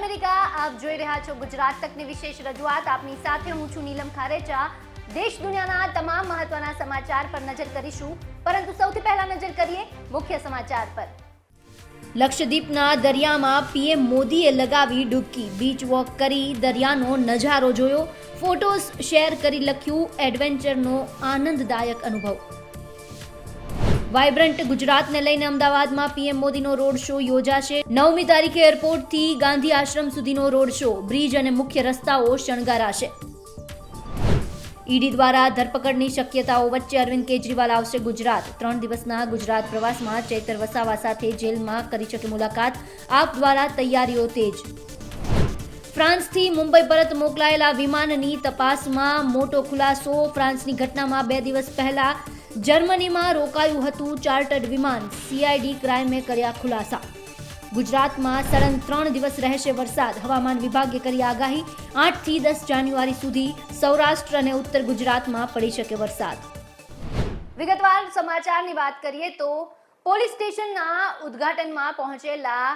America, આપ જોઈ રહ્યા છો ગુજરાત તકની વિશેષ રજૂઆત. આપની સાથે હું છું નીલમ ખારેચા. દેશ દુનિયાના તમામ મહત્વના સમાચાર પર નજર કરીશું. પરંતુ સૌથી પહેલા નજર કરીએ મુખ્ય સમાચાર પર. લક્ષદ્વીપના દરિયામાં પીએમ મોદીએ લગાવી ડૂબકી. બીચ વોક કરી દરિયાનો નજારો જોયો. ફોટોસ શેર કરી લખ્યું. એડવેન્ચરનો આનંદદાયક અનુભવ. વાઇબ્રન્ટ ગુજરાતને લઈને અમદાવાદમાં પીએમ મોદીનો રોડ શો યોજાશે. નવમી તારીખે એરપોર્ટથી ગાંધી આશ્રમ સુધીનો રોડ શો. બ્રિજ અને મુખ્ય રસ્તાઓ શણગારાશે. ઈડી દ્વારા ધરપકડની શક્યતાઓ વચ્ચે અરવિંદ કેજરીવાલ આવશે ગુજરાત. ત્રણ દિવસના ગુજરાત પ્રવાસમાં ચૈતર વસાવા સાથે જેલમાં કરી શકે મુલાકાત. આપ દ્વારા તૈયારીઓ તેજ. ફ્રાન્સથી મુંબઈ પરત મોકલાયેલા વિમાનની તપાસમાં મોટો ખુલાસો. ફ્રાન્સની ઘટનામાં બે દિવસ પહેલા જર્મનીમાં રોકાયું હતું ચાર્ટર્ડ વિમાન. સીઆઈડી ક્રાઇમે કર્યા ખુલાસા. ગુજરાતમાં સળંગ ત્રણ દિવસ રહેશે વરસાદ. હવામાન વિભાગે કરી આગાહી. આઠથી દસ જાન્યુઆરી સુધી સૌરાષ્ટ્ર અને ઉત્તર ગુજરાતમાં પડી શકે વરસાદ. વિગતવાર સમાચારની વાત કરીએ તો પોલીસ સ્ટેશનના ઉદ્ઘાટનમાં પહોંચેલા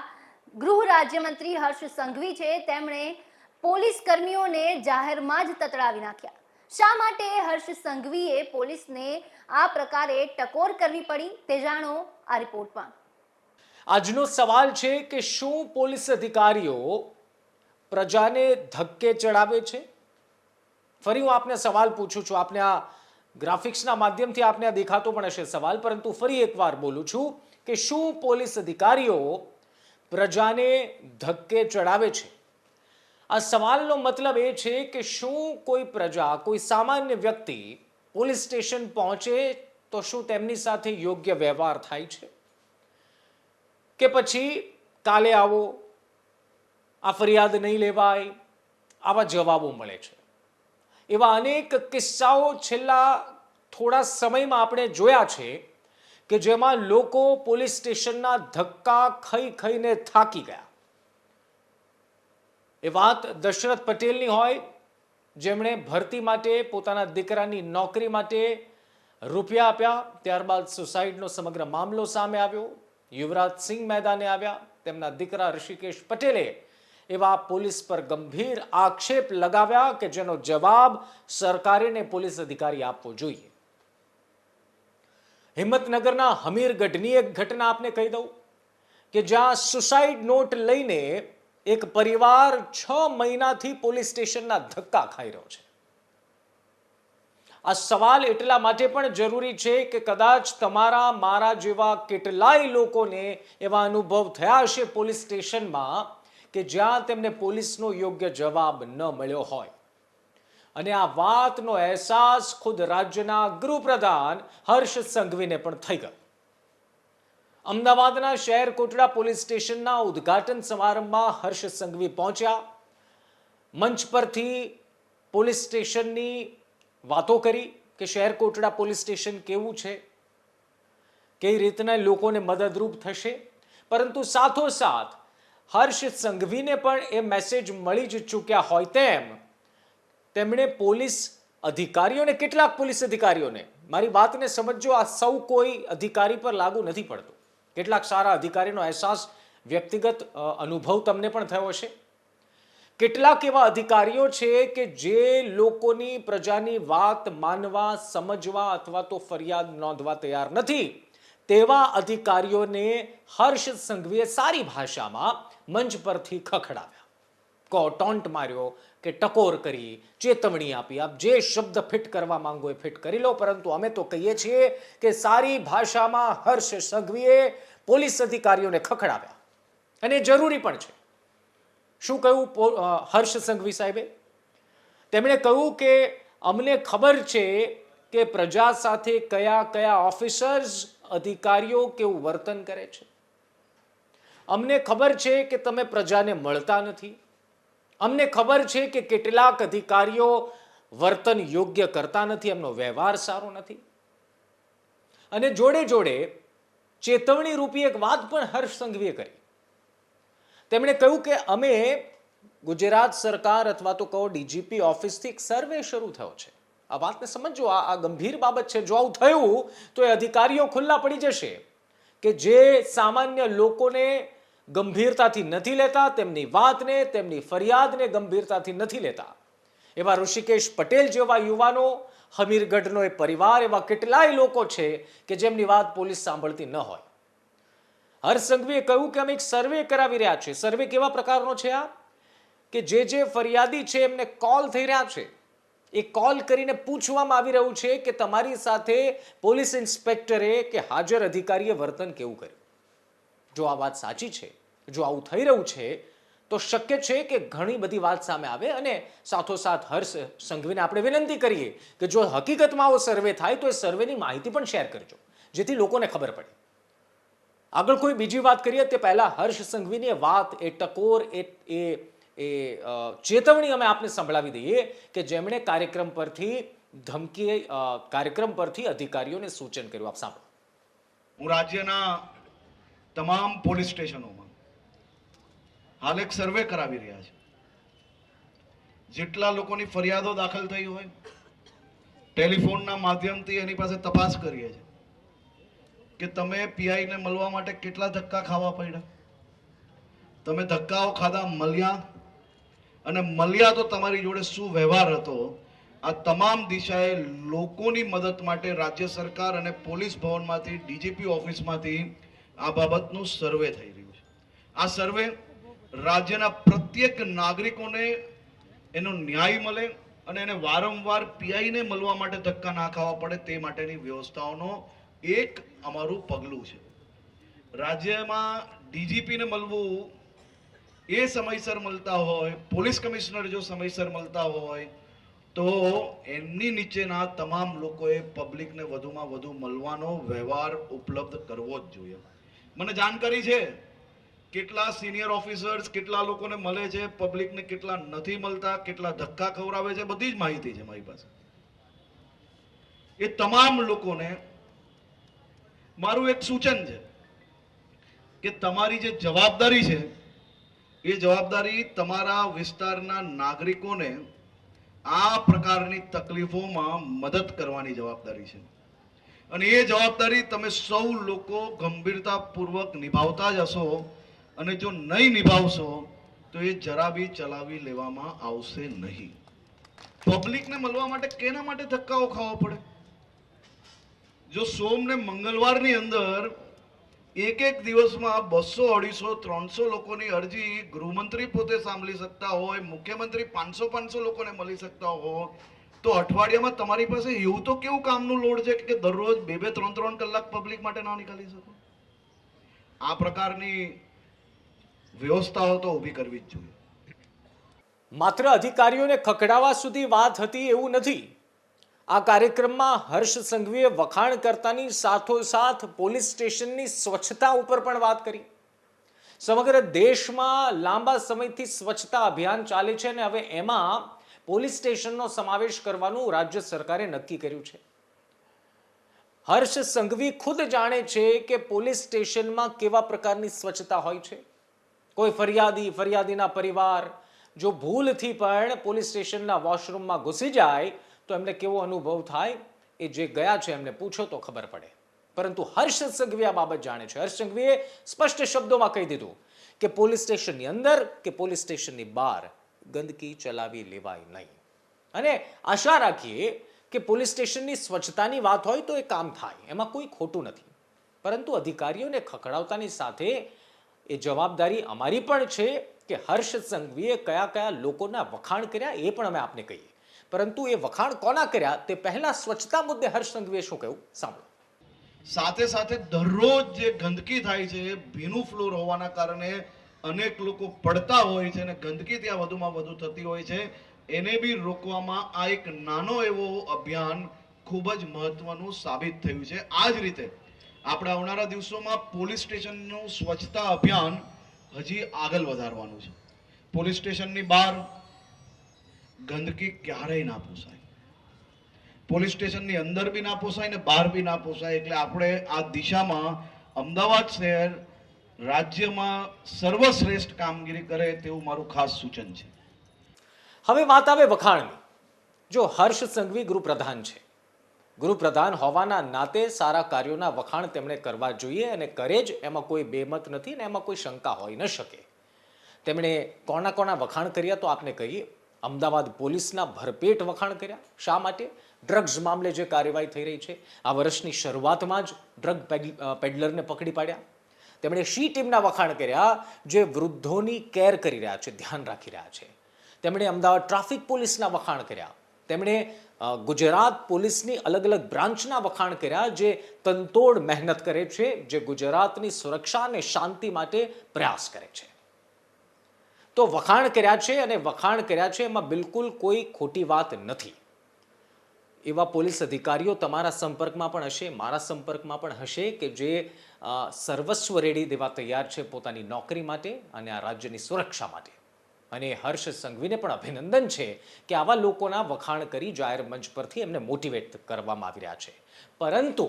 ગૃહ રાજ્યમંત્રી હર્ષ સંઘવી છે. તેમણે પોલીસ કર્મીઓને જાહેરમાં જ તતડાવી નાખ્યા. શા માટે હર્ષ સંઘવીએ પોલીસને આ પ્રકારે ટકોર કરવી પડી તે જાણો આ રિપોર્ટમાં. આજનો સવાલ છે કે શું પોલીસ અધિકારીઓ પ્રજાને ધક્કે ચડાવે છે? ફરી હું આપને સવાલ પૂછું છું. આપને આ ગ્રાફિક્સના માધ્યમથી આપને આ દેખાતો પણ હશે સવાલ, પરંતુ ફરી એકવાર બોલું છું કે શું પોલીસ અધિકારીઓ પ્રજાને ધક્કે ચડાવે છે? આ સવાલનો મતલબ એ છે કે શું કોઈ પ્રજા, કોઈ સામાન્ય વ્યક્તિ પોલીસ સ્ટેશન પહોંચે તો શું તેમની સાથે યોગ્ય વ્યવહાર થાય છે? કે પછી કાલે આવો, આ ફરિયાદ નહીં લેવાય, આવા જવાબો મળે છે. એવા અનેક કિસ્સાઓ છેલ્લા થોડા સમયમાં આપણે જોયા છે કે જેમાં લોકો પોલીસ સ્ટેશનના ધક્કા ખાઈ ખાઈને થાકી ગયા. એ વાત દશરથ પટેલની હોય, જેમણે ભરતી માટે પોતાના દીકરાની નોકરી માટે રૂપિયા આપ્યા, ત્યારબાદ સુસાઇડનો સમગ્ર મામલો સામે આવ્યો. યુવરાજ સિંહ મેદાને આવ્યા. તેમના દીકરા ઋષિકેશ પટેલે એવા પોલીસ પર ગંભીર આક્ષેપ લગાવ્યા કે જેનો જવાબ સરકારેને પોલીસ અધિકારી આપવો જોઈએ. હિંમતનગરના હમીરગઢની એક ઘટના આપને કહી દઉં કે જ્યાં સુસાઇડ નોટ લઈને એક પરિવાર છ મહિનાથી પોલીસ સ્ટેશનના ધક્કા ખાઈ રહ્યો છે. આ સવાલ એટલા માટે પણ જરૂરી છે કે કદાચ તમારા, મારા જેવા કેટલાય લોકોને એવા અનુભવ થયા હશે પોલીસ સ્ટેશનમાં કે જ્યાં તેમને પોલીસનો યોગ્ય જવાબ ન મળ્યો હોય. અને આ વાતનો અહેસાસ ખુદ રાજ્યના ગૃહપ્રધાન હર્ષ સંઘવીને પણ થઈ ગયો. અમદાવાદના શહેર કોટડા પોલીસ સ્ટેશનના ઉદ્ઘાટન સમારંભમાં હર્ષ સંઘવી પહોંચ્યા. મંચ પરથી પોલીસ સ્ટેશનની વાતો કરી કે શહેર કોટડા પોલીસ સ્ટેશન કેવું છે? કઈ રીતના લોકોને મદદરૂપ થશે? પરંતુ સાથોસાથ હર્ષ સંઘવીને પણ એ મેસેજ મળી જ ચૂક્યા હોય તેમ તેમણે પોલીસ અધિકારીઓને, કેટલાક પોલીસ અધિકારીઓને, મારી વાતને સમજો આ સૌ કોઈ અધિકારી પર લાગુ નથી પડતું. કેટલાક સારા અધિકારીનો અહેસાસ વ્યક્તિગત અનુભવ તમને પણ થયો હશે. કેટલાક એવા અધિકારીઓ છે કે જે લોકોની પ્રજાની વાત માનવા, સમજવા અથવા તો ફરિયાદ નોંધવા તૈયાર નથી, તેવા અધિકારીઓને હર્ષ સંઘવીએ સારી ભાષામાં મંચ પરથી ખખડાવ્યા. કો ટોન્ટ માર્યો કે ટકોર કરી, ચેતવણી આપી. આપ જે શબ્દ ફિટ કરવા માંગો એ ફિટ કરી લો, પરંતુ અમે તો કહીએ છીએ કે સારી ભાષામાં હર્ષ સંઘવીએ પોલીસ અધિકારીઓને ખખડાવ્યા. અને જરૂરી પણ છે. શું કહ્યું હર્ષ સંઘવી સાહેબે? તેમણે કહ્યું કે અમને ખબર છે કે પ્રજા સાથે કયા કયા ઓફિસર્સ અધિકારીઓ કેવું વર્તન કરે છે. અમને ખબર છે કે તમે પ્રજાને મળતા નથી. અમને ખબર છે કે કેટલાક અધિકારીઓ વર્તન યોગ્ય કરતા નથી, એમનો વ્યવહાર સારો નથી. અને જોડે જોડે ચેતવણી રૂપી એક વાત પણ હર્ષ સંઘવીએ કરી તેમણે કહ્યું કે અમે ગુજરાત સરકાર અથવા તો કહો ડીજીપી ઓફિસથી એક સર્વે શરૂ થયો છે. આ વાતને સમજો આ ગંભીર બાબત છે. જો આવું થયું, તો એ અધિકારીઓ ખુલ્લા પડી જશે કે જે સામાન્ય લોકોને ગંભીરતાથી નથી લેતા, તેમની વાતને, તેમની ફરિયાદને ગંભીરતાથી નથી લેતા. એવા ઋષિકેશ પટેલ જેવા યુવાનો હમીરગઢનો એ પરિવાર એવા કેટલાય લોકો છે કે જેમની વાત પોલીસ સાંભળતી ન હોય. હર્ષ કહ્યું કે અમે એક સર્વે કરાવી રહ્યા છીએ. સર્વે કેવા પ્રકારનો છે આ? કે જે જે ફરિયાદી છે એમને કોલ થઈ રહ્યા છે. એ કોલ કરીને પૂછવામાં આવી રહ્યું છે કે તમારી સાથે પોલીસ ઇન્સ્પેક્ટરે કે હાજર અધિકારીએ વર્તન કેવું કર્યું? જો આ વાત સાચી છે, જો આવું થઈ રહ્યું છે તો શક્ય છે કે ઘણી બધી વાત સામે આવે અને સાથોસાથ હર્ષ સંઘવીને આપણે વિનંતી કરીએ કે જો હકીકતમાં આવો સર્વે થાય તો એ સર્વેની માહિતી પણ શેર કરજો, જેથી લોકોને ખબર પડે. આગળ કોઈ બીજી વાત કરીએ તે પહેલા હર્ષ સંઘવીની વાત, એ ટકોર, એ એ એ ચેતવણી અમે આપને સંભળાવી દઈએ કે જેમણે કાર્યક્રમ પરથી ધમકી કાર્યક્રમ પરથી અધિકારીઓને સૂચન કર્યું. આપ સાંભળો. હું રાજ્યના તમામ પોલીસ સ્ટેશનોમાં હાલ એક સર્વે કરાવી રહ્યા છે. જેટલા લોકોની ફરિયાદો દાખલ થઈ હોય, ટેલિફોનના માધ્યમથી એની પાસે તપાસ કરીએ છીએ કે તમે પીઆઈને મળવા માટે કેટલા ધક્કા ખાવા પડ્યા? તમે ધક્કાઓ ખાધા મળ્યા? અને મળ્યા તો તમારી જોડે શું વ્યવહાર હતો? આ તમામ દિશાએ લોકોની મદદ માટે રાજ્ય સરકાર અને પોલીસ ભવનમાંથી, ડીજીપી ઓફિસમાંથી આ બાબતનું સર્વે થઈ રહ્યું છે. આ સર્વે રાજ્યના પ્રત્યેક નાગરિકોને એનો ન્યાય મળે અને એને વારંવાર પીઆઈને મળવા માટે ધક્કા ના ખાવા પડે તે માટેની વ્યવસ્થાઓનો એક અમારું પગલું છે. રાજ્યમાં ડીજીપીને મળવું એ સમયસર મળતા હોય, પોલીસ કમિશનર જો સમયસર મળતા હોય, તો એમની નીચેના તમામ લોકોએ પબ્લિકને વધુમાં વધુ મળવાનો વ્યવહાર ઉપલબ્ધ કરવો જ જોઈએ. મને જાણકારી છે કેટલા સિનિયર ઓફિસર્સ કેટલા લોકોને મળે છે પબ્લિકને કેટલા નથી મળતા, કેટલા ધક્કા ખવડાવે છે, બધી જ માહિતી છે મારી પાસે. એ તમામ લોકોને મારું એક સૂચન છે કે તમારી જે જવાબદારી છે, એ જવાબદારી તમારા વિસ્તારના નાગરિકોને આ પ્રકારની તકલીફોમાં મદદ કરવાની જવાબદારી છે. અને એ જવાબદારી તમે સૌ લોકો ગંભીરતાપૂર્વક નિભાવતા જ હશો અને જો નહીં નિભાવશો, તો એ જરા બી ચલાવી લેવામાં આવશે નહીં. પબ્લિકને મળવા માટે કેના માટે ધક્કાઓ ખાવા પડે? જો સોમ ને મંગળવારની અંદર એક એક દિવસમાં બસો, અઢીસો, ત્રણસો લોકોની અરજી ગૃહમંત્રી પોતે સાંભળી શકતા હોય, મુખ્યમંત્રી પાંચસો પાંચસો લોકોને મળી શકતા હોય, તો અઠવાડિયામાં તમારી પાસે એવું તો કેવું કામનું લોડ છે કે દરરોજ બે બે, ત્રણ ત્રણ કલાક પબ્લિક માટે ના નીકાળી શકો? આ પ્રકારની વ્યવસ્થાઓ તો ઊભી કરવી જ જોઈએ. માત્ર અધિકારીઓને ખખડાવા સુધી વાત હતી એવું નથી. આ કાર્યક્રમમાં હર્ષ સંઘવીએ વખાણ કરતાની સાથોસાથ પોલીસ સ્ટેશનની સ્વચ્છતા ઉપર પણ વાત કરી. સમગ્ર દેશમાં લાંબા સમયથી સ્વચ્છતા અભિયાન ચાલે છે અને હવે એમાં પોલીસ સ્ટેશનનો સમાવેશ કરવાનું રાજ્ય સરકારે નક્કી કર્યું છે. હર્ષ સંઘવી ખુદ જાણે છે કે પોલીસ સ્ટેશનમાં કેવા પ્રકારની સ્વચ્છતા હોય છે? કોઈ ફરિયાદી, ફરિયાદીના પરિવાર જો ભૂલથી પણ પોલીસ સ્ટેશનના વોશરૂમમાં ઘૂસી જાય, તો એમને કેવો અનુભવ થાય એ જે ગયા છે એમને પૂછો તો ખબર પડે. પરંતુ હર્ષ સંઘવી આ બાબત જાણે છે. હર્ષ સંઘવીએ સ્પષ્ટ શબ્દોમાં કહી દીધું કે પોલીસ સ્ટેશનની અંદર કે પોલીસ સ્ટેશનની બહાર ગંદકી ચલાવી લેવાય નહીં. અને આશા રાખીએ કે પોલીસ સ્ટેશનની સ્વચ્છતાની વાત હોય તો એ કામ થાય. એમાં કોઈ ખોટું નથી. પરંતુ અધિકારીઓને ખખડાવતાની સાથે એ જવાબદારી અમારી પણ છે કે હર્ષ સંઘવીએ કયા કયા લોકોના વખાણ કર્યા એ પણ અમે આપને કહીએ. પરંતુ એ વખાણ કોના કર્યા તે પહેલા સ્વચ્છતા મુદ્દે હર્ષ સંઘવીએ શું કહ્યું? સાંભળો. સાથે સાથે દરરોજ જે ગંદકી થાય છે, ભીનું ફ્લોર હોવાના કારણે અનેક લોકો પડતા હોય છે અને ગંદકી ત્યાં વધુમાં વધુ થતી હોય છે. એને બી રોકવામાં આ એક નાનો એવો અભિયાન ખૂબ જ મહત્વનું સાબિત થયું છે. આ જ રીતે આપણે આવનારા દિવસોમાં પોલીસ સ્ટેશનનું સ્વચ્છતા અભિયાન હજી આગળ વધારવાનું છે. પોલીસ સ્ટેશનની બહાર ગંદકી ક્યારેય ના પોસાય. પોલીસ સ્ટેશનની અંદર બી ના પોસાય ને બહાર બી ના પોસાય એટલે આપણે આ દિશામાં અમદાવાદ શહેર રાજ્યમાં સર્વશ્રેષ્ઠ કામગીરી કરે તેવું મારું ખાસ સૂચન છે. હવે વાત આવે વખાણની. જો હર્ષ સંઘવી ગૃહપ્રધાન છે ગૃહપ્રધાન હોવાના નાતે સારા કાર્યોના વખાણ તેમણે કરવા જોઈએ અને કરે જ, એમાં કોઈ બેમત નથી ને એમાં કોઈ શંકા હોઈ ન શકે. તેમણે કોના કોના વખાણ કર્યા તો આપને કહીએ. અમદાવાદ પોલીસના ભરપેટ વખાણ કર્યા. શા માટે? ડ્રગ્સ મામલે જે કાર્યવાહી થઈ રહી છે. આ વર્ષની શરૂઆતમાં જ ડ્રગ પેડ- પેડલરને પકડી પાડ્યા. તેમણે શી ટીમના વખાણ કર્યા? જે વૃદ્ધોની કેર કરી રહ્યા છે, ધ્યાન રાખી રહ્યા છે. તેમણે અમદાવાદ ટ્રાફિક પોલીસના વખાણ કર્યા. તેમણે ગુજરાત પોલીસની અલગ અલગ બ્રાન્ચના વખાણ કર્યા જે તનતોડ મહેનત કરે છે, જે ગુજરાતની સુરક્ષા અને શાંતિ માટે પ્રયાસ કરે છે. તો વખાણ કર્યા છે અને વખાણ કર્યા છે એમાં બિલકુલ કોઈ ખોટી વાત નથી. એવા પોલીસ અધિકારીઓ તમારા સંપર્કમાં પણ હશે, મારા સંપર્કમાં પણ હશે કે જે સર્વસ્વ રેડી દેવા તૈયાર છે પોતાની નોકરી માટે અને આ રાજ્યની સુરક્ષા માટે. અને હર્ષ સંઘવીને પણ અભિનંદન છે કે આવા લોકોના વખાણ કરી જાહેર મંચ પરથી એમને મોટિવેટ કરવામાં આવી રહ્યા છે. પરંતુ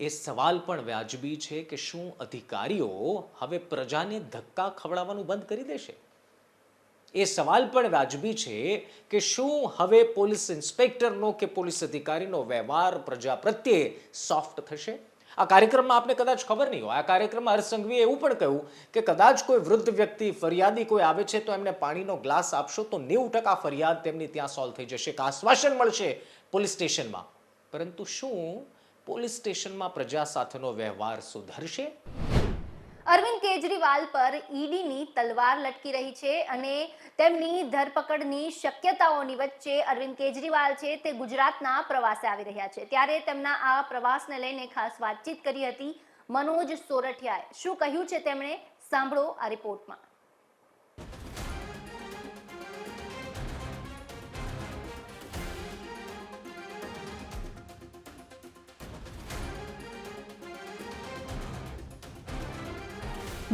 એ સવાલ પણ વ્યાજબી છે કે શું અધિકારીઓ હવે પ્રજાને ધક્કા ખવડાવવાનું બંધ કરી દેશે? એ સવાલ પણ વાજબી છે કે શું હવે પોલીસ ઇન્સ્પેક્ટરનો કે પોલીસ અધિકારીનો વ્યવહાર પ્રજા પ્રત્યે સોફ્ટ થશે? આ કાર્યક્રમમાં આપને કદાચ ખબર નહીં હોય. આ કાર્યક્રમમાં હર્ષસંઘવીએ એવું પણ કહ્યું કે કદાચ કોઈ વૃદ્ધ વ્યક્તિ ફરિયાદી કોઈ આવે છે તો એમને પાણીનો ગ્લાસ આપશો તો નેવું ટકા ફરિયાદ તેમની ત્યાં સોલ્વ થઈ જશે. આશ્વાસન મળશે પોલીસ સ્ટેશનમાં? પરંતુ શું પોલીસ સ્ટેશનમાં પ્રજા સાથેનો વ્યવહાર સુધરશે? અરવિંદ કેજરીવાલ પર ઈડીની તલવાર લટકી રહી છે અને તેમની ધરપકડની શક્યતાઓની વચ્ચે અરવિંદ કેજરીવાલ છે તે ગુજરાતના પ્રવાસે આવી રહ્યા છે. ત્યારે તેમના આ પ્રવાસને લઈને ખાસ વાતચીત કરી હતી મનોજ સોરઠિયાએ. શું કહ્યું છે તેમણે? સાંભળો આ રિપોર્ટમાં.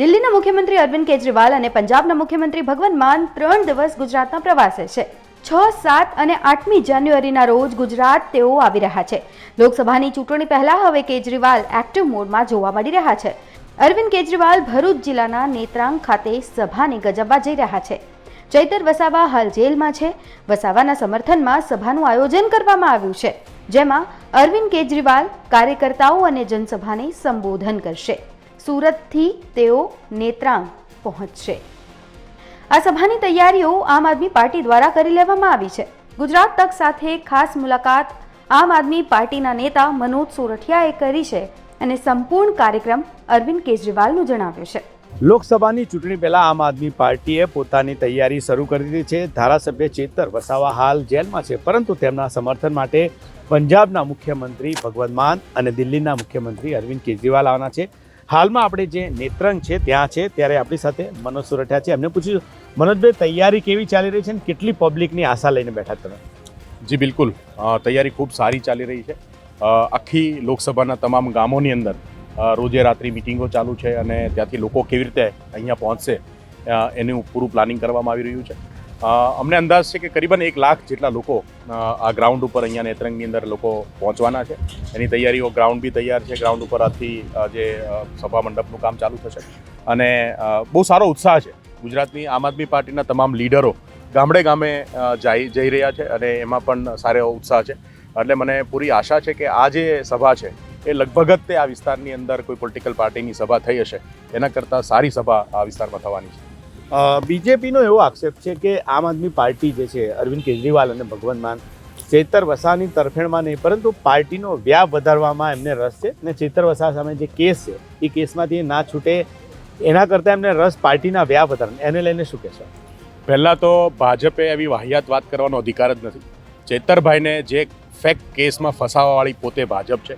દિલ્હીના મુખ્યમંત્રી અરવિંદ કેજરીવાલ અને પંજાબના મુખ્યમંત્રી ભગવંત માન ત્રણ દિવસ ગુજરાતના પ્રવાસે છે. છ, સાત અને આઠમી જાન્યુઆરીના રોજ ગુજરાત તેઓ આવી રહ્યા છે. લોકસભાની ચૂંટણી પહેલા હવે કેજરીવાલ એક્ટિવ મોડમાં જોવા મળી રહ્યા છે. અરવિંદ કેજરીવાલ ભરૂચ જિલ્લાના નેત્રાંગ ખાતે સભાને ગજવવા જઈ રહ્યા છે. ચૈતર વસાવા હાલ જેલમાં છે. વસાવાના સમર્થનમાં સભાનું આયોજન કરવામાં આવ્યું છે. જેમાં અરવિંદ કેજરીવાલ કાર્યકર્તાઓ અને જનસભાને સંબોધન કરશે. સુરતથી તેઓ નેત્રાંગ પહોંચશે. આ સભાની તૈયારીઓ આમ આદમી પાર્ટી દ્વારા કરી લેવામાં આવી છે. ગુજરાત તક સાથે ખાસ મુલાકાત આમ આદમી પાર્ટીના નેતા મનોજ સોરઠિયાએ કરી છે અને સંપૂર્ણ કાર્યક્રમ અરવિંદ કેજરીવાલનું જણાવ્યું છે. લોકસભાની ચૂંટણી પહેલા આમ આદમી પાર્ટીએ પોતાની તૈયારી શરૂ કરી દીધી છે. ધારાસભ્ય ચેતર વસાવા હાલ જેલમાં છે, પરંતુ તેમના સમર્થન માટે પંજાબના મુખ્યમંત્રી ભગવંત માન અને દિલ્હીના મુખ્યમંત્રી અરવિંદ કેજરીવાલ આવવાના છે. હાલમાં આપણે જે નેત્રંગ છે, ત્યાં છે, ત્યારે આપણી સાથે મનોજ સુરઠિયા છે. એમને પૂછ્યું મનોજભાઈ, તૈયારી કેવી ચાલી રહી છે અને કેટલી પબ્લિકની આશા લઈને બેઠા તમે? જી, બિલકુલ. તૈયારી ખૂબ સારી ચાલી રહી છે. આખી લોકસભાના તમામ ગામોની અંદર રોજે રાત્રિ મિટિંગો ચાલુ છે અને ત્યાંથી લોકો કેવી રીતે અહીંયા પહોંચશે એનું પૂરું પ્લાનિંગ કરવામાં આવી રહ્યું છે. અમને અંદાજ છે કે કરીબન એક લાખ જેટલા લોકો આ ગ્રાઉન્ડ ઉપર અહીંયા નેત્રંગની અંદર લોકો પહોંચવાના છે. એની તૈયારીઓ ગ્રાઉન્ડ બી તૈયાર છે. ગ્રાઉન્ડ ઉપર આથી જે સભા મંડપનું કામ ચાલુ થશે. અને બહુ સારો ઉત્સાહ છે. ગુજરાતની આમ આદમી પાર્ટીના તમામ લીડરો ગામડે ગામે જઈ જઈ રહ્યા છે અને એમાં પણ સારો ઉત્સાહ છે. એટલે મને પૂરી આશા છે કે આ જે સભા છે, એ લગભગ જ તે આ વિસ્તારની અંદર કોઈ પોલિટિકલ પાર્ટીની સભા થઈ હશે. એના કરતાં સારી સભા આ વિસ્તારમાં થવાની છે. બીજેપીનો એવો આક્ષેપ છે કે આમ આદમી પાર્ટી જે છે, અરવિંદ કેજરીવાલ અને ભગવંત માન, ચેતર વસાની તરફેણમાં નહીં, પરંતુ પાર્ટીનો વ્યાપ વધારવામાં એમને રસ છે અને ચેતર વસા સામે જે કેસ છે, એ કેસમાંથી ના છૂટે, એના કરતાં એમને રસ પાર્ટીના વ્યાપ વધારવાનો. એને લઈને શું કહેશો? પહેલાં તો ભાજપે એવી વાહિયાત વાત કરવાનો અધિકાર જ નથી. ચેતરભાઈને જે ફેક કેસમાં ફસાવાવાળી પોતે ભાજપ છે.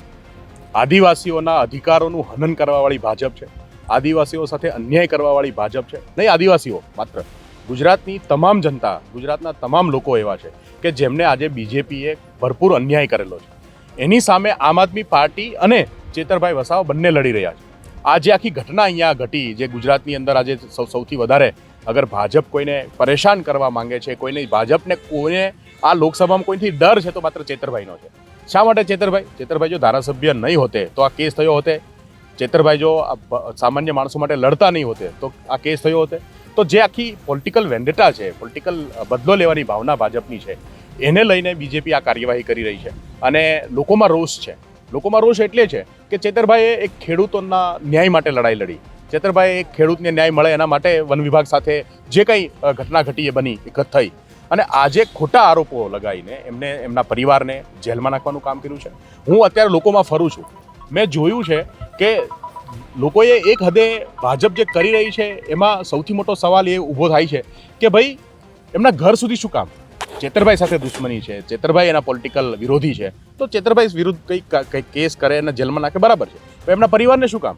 આદિવાસીઓના અધિકારોનું હનન કરવાવાળી ભાજપ છે. આદિવાસીઓ સાથે અન્યાય કરવાવાળી ભાજપ છે. નહીં, આદિવાસીઓ, માત્ર. ગુજરાતની તમામ જનતા, ગુજરાતના તમામ લોકો એવા છે કે જેમને આજે બીજેપીએ ભરપૂર અન્યાય કરેલો છે. એની સામે આમ આદમી પાર્ટી અને ચેતરભાઈ વસાવા બંને લડી રહ્યા છે. આ જે આખી ઘટના અહીંયા ઘટી જે ગુજરાતની અંદર આજે સૌથી વધારે અગર ભાજપ કોઈને પરેશાન કરવા માંગે છે કોઈને ભાજપને કોઈને આ લોકસભામાં કોઈથી ડર છે તો માત્ર ચેતરભાઈનો છે. શા માટે ચેતરભાઈ? ચેતરભાઈ જો ધારાસભ્ય નહીં હોતે, તો આ કેસ થયો હોતે ચેતરભાઈ જો સામાન્ય માણસો માટે લડતા નહીં હોતે, તો આ કેસ થયો હોતે? તો જે આખી પોલિટિકલ વેન્ડેટા છે પોલિટિકલ બદલો લેવાની ભાવના ભાજપની છે, એને લઈને બીજેપી આ કાર્યવાહી કરી રહી છે. અને લોકોમાં રોષ છે. લોકોમાં રોષ એટલે છે કે ચેતરભાઈએ એક ખેડૂતોના ન્યાય માટે લડાઈ લડી. ચેતરભાઈ એક ખેડૂતને ન્યાય મળે એના માટે વન વિભાગ સાથે જે કંઈ ઘટના ઘટી એ બની, એ થઈ. અને આજે ખોટા આરોપો લગાવીને એમને, એમના પરિવારને જેલમાં નાખવાનું કામ કર્યું છે. હું અત્યારે લોકોમાં ફરું છું. મેં જોયું છે કે લોકોએ એક હદે ભાજપ જે કરી રહી છે, એમાં સૌથી મોટો સવાલ એ ઊભો થાય છે કે ભાઈ, એમના ઘર સુધી શું કામ? ચેતરભાઈ સાથે દુશ્મની છે, ચેતરભાઈ એના પોલિટિકલ વિરોધી છે, તો ચેતરભાઈ વિરુદ્ધ કંઈક કંઈક કેસ કરે અને જેલમાં નાખે, બરાબર છે. તો એમના પરિવારને શું કામ?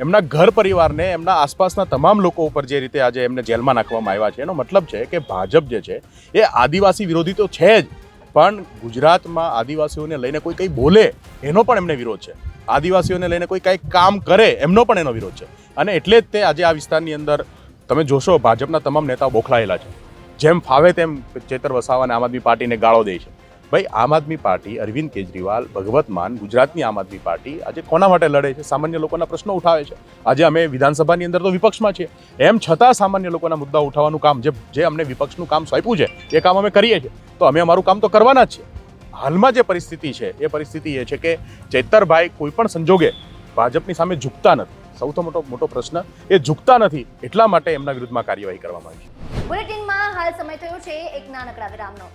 એમના ઘર પરિવારને, એમના આસપાસના તમામ લોકો ઉપર જે રીતે આજે એમને જેલમાં નાખવામાં આવ્યા છે, એનો મતલબ છે કે ભાજપ જે છે, એ આદિવાસી વિરોધી તો છે જ. પણ ગુજરાતમાં આદિવાસીઓને લઈને કોઈ કંઈ બોલે, એનો પણ એમને વિરોધ છે. આદિવાસીઓને લઈને કોઈ કંઈક કામ કરે, એમનો પણ એનો વિરોધ છે. અને એટલે જ તે આજે આ વિસ્તારની અંદર તમે જોશો, ભાજપના તમામ નેતાઓ બોખલાયેલા છે. જેમ ફાવે તેમ ચેતર વસાવાને આમ આદમી પાર્ટીને ગાળો દે છે. ભાઈ, આમ આદમી પાર્ટી, અરવિંદ કેજરીવાલ, ભગવત માન, ગુજરાતની આમ આદમી પાર્ટી આજે કોના માટે લડે છે? સામાન્ય લોકોના પ્રશ્નો ઉઠાવે છે. આજે અમે વિધાનસભાની અંદર તો વિપક્ષમાં છીએ. એમ છતાં સામાન્ય લોકોના મુદ્દા ઉઠાવવાનું કામ જે જે અમને વિપક્ષનું કામ સોંપ્યું છે, એ કામ અમે કરીએ છીએ. તો અમે અમારું કામ તો કરવાના જ છીએ. હાલમાં જે પરિસ્થિતિ છે, એ પરિસ્થિતિ એ છે કે ચેતરભાઈ કોઈ પણ સંજોગે ભાજપની સામે ઝૂકતા નથી. સૌથી મોટો મોટો પ્રશ્ન, એ ઝૂકતા નથી. એટલા માટે એમના વિરુદ્ધમાં કાર્યવાહી કરવામાં આવી છે. બુલેટિનમાં હાલ સમય થયો છે એક નાનકડા વિરામનો.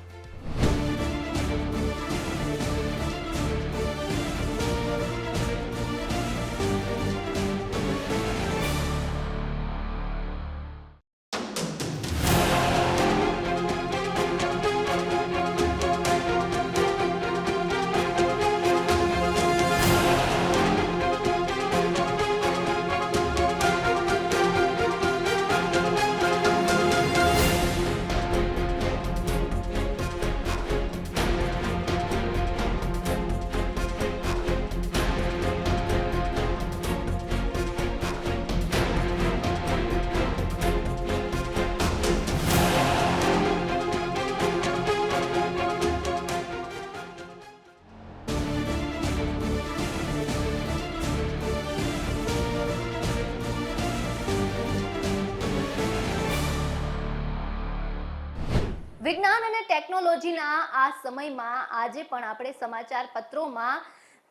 ટેકનોલોજીના આ સમયમાં આજે પણ આપણે સમાચાર પત્રોમાં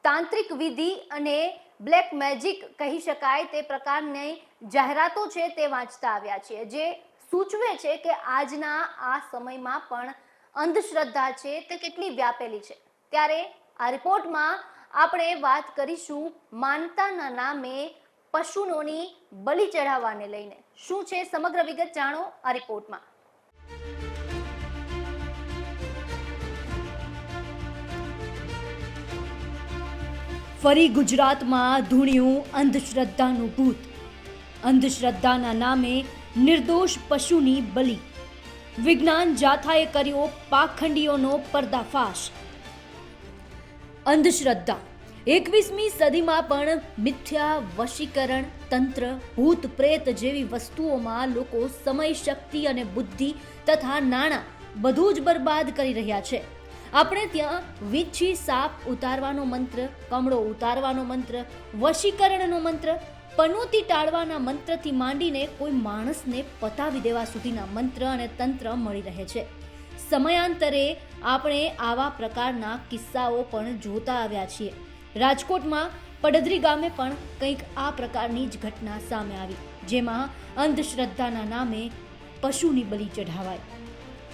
તાંત્રિક વિધિ અને બ્લેક મેજિક કહી શકાય તે પ્રકારની જાહેરાતો છે તે વાંચતા આવ્યા છીએ, જે સૂચવે છે કે આજના આ સમયમાં પણ અંધશ્રદ્ધા છે તે કેટલી વ્યાપેલી છે. ત્યારે આ રિપોર્ટમાં આપણે વાત કરીશું માનતાના નામે પશુઓની બલિ ચઢાવવાને લઈને. શું છે સમગ્ર વિગત જાણો આ રિપોર્ટમાં? ફરી ગુજરાતમાં ધૂણ્યું અંધશ્રદ્ધાનું ભૂત. અંધશ્રદ્ધાના નામે નિર્દોષ પશુની બલિ. વિજ્ઞાન જાથાએ કર્યો પાખંડીઓનો પર્દાફાશ. અંધશ્રદ્ધા. એકવીસમી સદીમાં પણ મિથ્યા વશીકરણ તંત્ર, ભૂત પ્રેત જેવી વસ્તુઓમાં લોકો સમય, શક્તિ અને બુદ્ધિ તથા નાણાં બધું જ બરબાદ કરી રહ્યા છે. આપણે ત્યાં વિચ્છી સાપ ઉતારવાનો મંત્ર, કમળો ઉતારવાનો મંત્ર, વશીકરણનો મંત્ર, પનોતી ટાળવાના મંત્રથી માંડીને કોઈ માણસને પતાવી દેવા સુધીના મંત્ર અને તંત્ર મળી રહે છે. સમયાંતરે આપણે આવા પ્રકારના કિસ્સાઓ પણ જોતા આવ્યા છીએ. રાજકોટમાં પડદરી ગામે પણ કંઈક આ પ્રકારની જ ઘટના સામે આવી, જેમાં અંધશ્રદ્ધાના નામે પશુની બલી ચઢાવાય.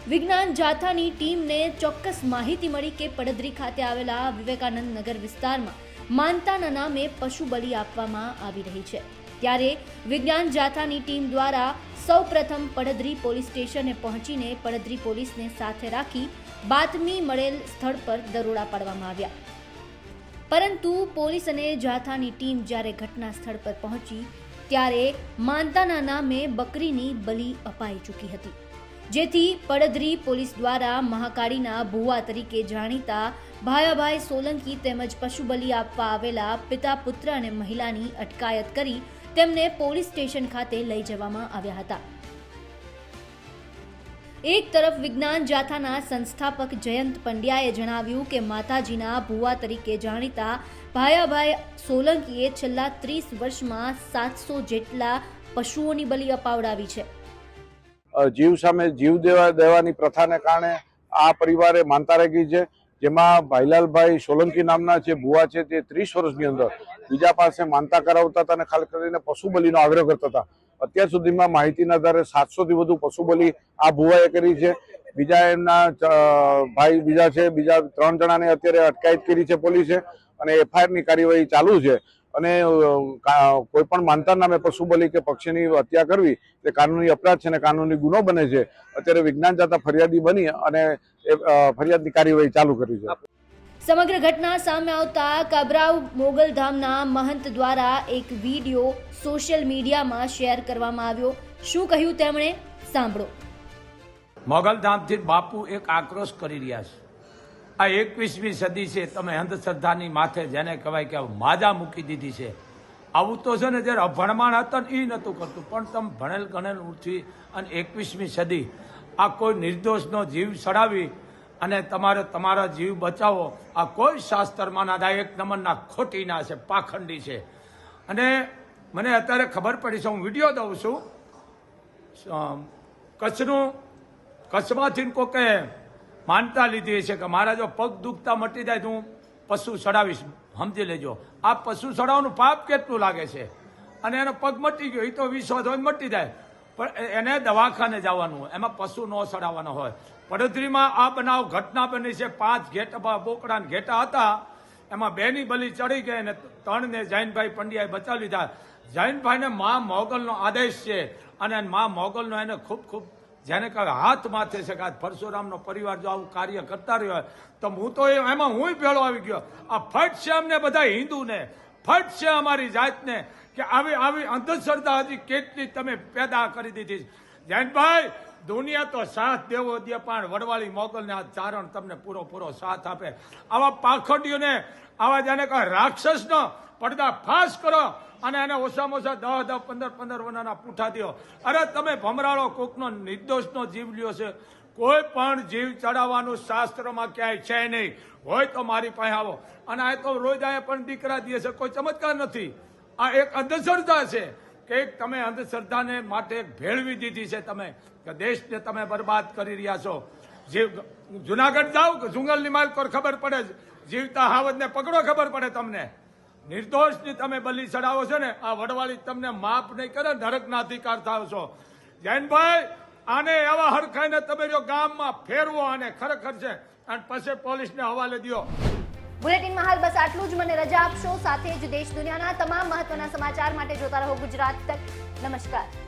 વિજ્ઞાન જાથાની ટીમને ચોક્કસ માહિતી મળી કે પડદરી ખાતે આવેલા વિવેકાનંદ નગર વિસ્તારમાં માનતાના નામે પશુ બલિ આપવામાં આવી રહી છે. ત્યારે વિજ્ઞાન જાથાની ટીમ દ્વારા સૌપ્રથમ પડદરી પોલીસ સ્ટેશને પહોંચીને પડદરી પોલીસને સાથે રાખી બાતમી મળેલ સ્થળ પર દરોડા પાડવામાં આવ્યા. પરંતુ પોલીસ અને જાથાની ટીમ જ્યારે ઘટના સ્થળ પર પહોંચી, ત્યારે માનતાના નામે બકરીની બલિ અપાઈ ચૂકી હતી. જેથી પડદરી પોલીસ દ્વારા મહાકાળીના ભુવા તરીકે જાણીતા ભાયાભાઈ સોલંકી તેમજ પશુબલિ આપવા આવેલા પિતા, પુત્ર અને મહિલાની અટકાયત કરી તેમને પોલીસ સ્ટેશન ખાતે લઈ જવામાં આવ્યા હતા. એક તરફ વિજ્ઞાન જાથાના સંસ્થાપક જયંત પંડ્યાએ જણાવ્યું કે માતાજીના ભુવા તરીકે જાણીતા ભાયાભાઈ સોલંકીએ છેલ્લા ત્રીસ વર્ષમાં સાતસો જેટલા પશુઓની બલિ અપાવડાવી છે. જીવ સામે જીવ દેવા દેવાની પ્રથાને કારણે આ પરિવારે માનતા રાખી છે. જેમાં ભાઈલાલભાઈ સોલંકી નામના જે ભુવા છે તે ત્રીસ વર્ષની અંદર બીજા પાસે માનતા કરાવતા હતા અને ખાસ કરીને પશુ બલિનો આગ્રહ કરતા હતા. અત્યાર સુધીમાં માહિતીના આધારે સાતસોથી વધુ પશુ બલિ આ ભુવાએ કરી છે. બીજા એમના ભાઈ બીજા છે, બીજા ત્રણ જણાને અત્યારે અટકાયત કરી છે પોલીસે અને એફઆઈઆરની કાર્યવાહી ચાલુ છે. અને કોઈ પણ માનતા નામે પશુ બલિ કે પક્ષીની હત્યા કરવી તે કાનૂની અપરાધ છે અને કાનૂની ગુનો બને છે અત્યારે વિજ્ઞાન જાતા ફરિયાદી બની અને એ ફરિયાદની કાર્યવાહી ચાલુ કરી છે. સમગ્ર ઘટના સામે આવતા કબરાવ મોગલધામના મહંત દ્વારા એક વીડિયો સોશિયલ મીડિયામાં શેર કરવામાં આવ્યો. શું કહ્યું તેમણે? સાંભળો. મોગલધામથી બાપુ એક આક્રોશ કરી રહ્યા છે. આ એકવીસમી સદી છે, તમે અંધશ્રદ્ધાની માથે જેને કહેવાય કે માજા મૂકી દીધી છે. આવું તો છે ને જ્યારે અભણમાણ હતા ને એ નહોતું કરતું, પણ તમે ભણેલ ગણેલ ઉઠી અને એકવીસમી સદી આ કોઈ નિર્દોષનો જીવ સડાવી અને તમારે તમારા જીવ બચાવો, આ કોઈ શાસ્ત્રમાં ના એક નંબરના ખોટીના છે, પાખંડી છે. અને મને અત્યારે ખબર પડી છે, હું વીડિયો દઉં છું. કચ્છનું, કચ્છમાંથી કોકે માનતા લીધી છે કે મારા જો પગ દુખતા મટી જાય તો હું પશુ ચડાવીશ. સમજી લેજો. આ પશુ ચડાવવાનું પાપ કેટલું લાગે છે? અને એનો પગ મટી ગયો એ તો વિશ્વાસ હોય મટી જાય. પણ એને દવાખાને જવાનું એમાં પશુ ન ચડાવવાનો હોય. પડોદરીમાં આ બનાવ ઘટના બની છે. પાંચ ઘેટ બોકડા ઘેટા હતા. એમાં બેની બલી ચડી ગઈ અને ત્રણને જૈનભાઈ પંડ્યાએ બચાવી લીધા. જૈનભાઈને મા મોગલનો આદેશ છે. અને મા મોગલનો એને ખૂબ ખૂબ જેને કહે હાથ માથે છે કે પરશુરામનો પરિવાર જો આવું કાર્ય કરતા રહ્યો હોય, તો હું તો એમાં હું ભેળો આવી ગયો આ ફટ છે અમને બધા હિન્દુને ફટ છે અમારી જાતને કે આવી આવી અંધશ્રદ્ધા હજી કેટલી તમે પેદા કરી દીધી છે. દુનિયા તો સાથ દેવો દે પણ વડવાળી મોગલને આ ચારણ તમને પૂરો પૂરો સાથ આપે. આવા પાખંડીઓને, આવા જેને કહે રાક્ષસનો પડદા ફાસ કરો અને એને ઓછામાં ઓછા દહ દહ, પંદર પંદર વનાના પૂઠા દો. અરે તમે ભમરાળો કોકનો નિર્દોષનો જીવ લ્યો છે. કોઈ પણ જીવ ચડાવવાનું શાસ્ત્રમાં ક્યાંય છે નહીં. હોય તો મારી પાસે આવો. અને આ તો રોજ આ પણ દીકરા દે છે. કોઈ ચમત્કાર નથી. આ એક અંધશ્રદ્ધા છે. કે તમે અંધશ્રદ્ધાને માટે ભેળવી દીધી છે તમે, કે દેશને તમે બરબાદ કરી રહ્યા છો. જીવ, જુનાગઢ જાઓ કે જુંગલની માલકોર ખબર પડે જીવતા હાવતને પકડો ખબર પડે તમને. નિર્દોષની તમે બલિ ચડાવો છો ને, આ વડવાળી તમને માફ નહીં કરે, નરકના અધિકાર થાવ છો. જૈનભાઈ, આને એવા હરખાઈને તમે જો ગામમાં ફેરવો અને ખરેખર છે. અને પછી પોલીસને હવાલે દ્યો. બુલેટિનમાં હાલ બસ આટલું જ. મને રજા આપશો. સાથે જ દેશ દુનિયાના તમામ મહત્વના સમાચાર માટે જોતા રહો ગુજરાત તક. નમસ્કાર.